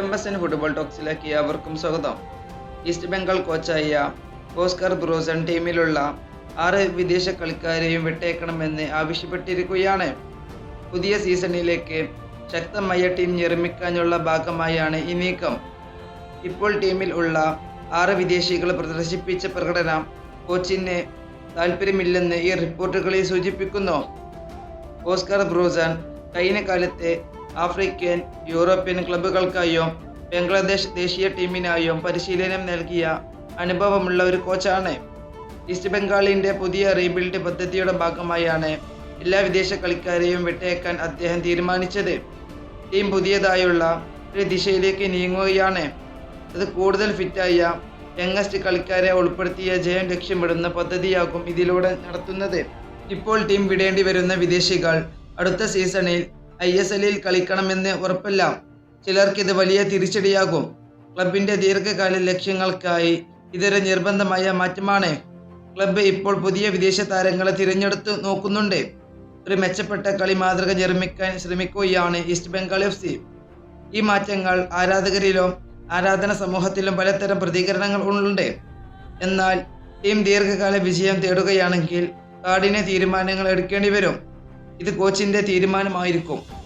M S N football ടോക്സിലേക്ക് അവർക്കും സ്വാഗതം. ഈസ്റ്റ് ബംഗാൾ കോച്ചായ ഓസ്കർ ബ്രോസൺ ടീമിലുള്ള ആറ് വിദേശ കളിക്കാരെയും വിട്ടേക്കണമെന്ന് ആവശ്യപ്പെട്ടിരിക്കുകയാണ്. പുതിയ സീസണിലേക്ക് ശക്തമായ ടീം നിർമ്മിക്കാനുള്ള ഭാഗമായാണ് ഈ നീക്കം. ഇപ്പോൾ ടീമിൽ ഉള്ള ആറ് വിദേശികൾ പ്രദർശിപ്പിച്ച പ്രകടനം കോച്ചിന് താല്പര്യമില്ലെന്ന് ഈ റിപ്പോർട്ടുകളിൽ സൂചിപ്പിക്കുന്നു. ഓസ്കർ ബ്രോസൺ കഴിഞ്ഞ കാലത്തെ ആഫ്രിക്കൻ യൂറോപ്യൻ ക്ലബ്ബുകൾക്കായും ബംഗ്ലാദേശ് ദേശീയ ടീമിനായും പരിശീലനം നൽകിയ അനുഭവമുള്ള ഒരു കോച്ചാണ്. ഈസ്റ്റ് ബംഗാളിന്റെ പുതിയ റീബിൽഡ് പദ്ധതിയുടെ ഭാഗമായാണ് എല്ലാ വിദേശ കളിക്കാരെയും വിട്ടേക്കാൻ അദ്ദേഹം തീരുമാനിച്ചത്. ടീം പുതിയതായുള്ള ഒരു ദിശയിലേക്ക് നീങ്ങുകയാണ്. അത് കൂടുതൽ ഫിറ്റായ യങ്ങസ്റ്റ് കളിക്കാരെ ഉൾപ്പെടുത്തിയ ജയം ലക്ഷ്യമിടുന്ന പദ്ധതിയാകും ഇതിലൂടെ നടത്തുന്നത്. ഇപ്പോൾ ടീം വിടേണ്ടി വരുന്ന വിദേശികൾ അടുത്ത സീസണിൽ ഐ എസ് എല്ലിൽ കളിക്കണമെന്ന് ഉറപ്പല്ല ചിലർക്കിത് വലിയ തിരിച്ചടിയാകും. ക്ലബിന്റെ ദീർഘകാല ലക്ഷ്യങ്ങൾക്കായി ഇതൊരു നിർബന്ധമായ മാറ്റമാണ്. ക്ലബ്ബ് ഇപ്പോൾ പുതിയ വിദേശ താരങ്ങളെ തിരഞ്ഞെടുത്ത് നോക്കുന്നുണ്ട്. ഒരു മെച്ചപ്പെട്ട കളി മാതൃക നിർമ്മിക്കാൻ ശ്രമിക്കുകയാണ് ഈസ്റ്റ് ബംഗാൾ എഫ് സി. ഈ മാറ്റങ്ങൾ ആരാധകരിലും ആരാധന സമൂഹത്തിലും പലതരം പ്രതികരണങ്ങൾ ഉണ്ട് എന്നാൽ ടീം ദീർഘകാല വിജയം തേടുകയാണെങ്കിൽ കാടിനെ തീരുമാനങ്ങൾ എടുക്കേണ്ടി വരും. ഇത് കോച്ചിന്റെ തീരുമാനമായിരിക്കും.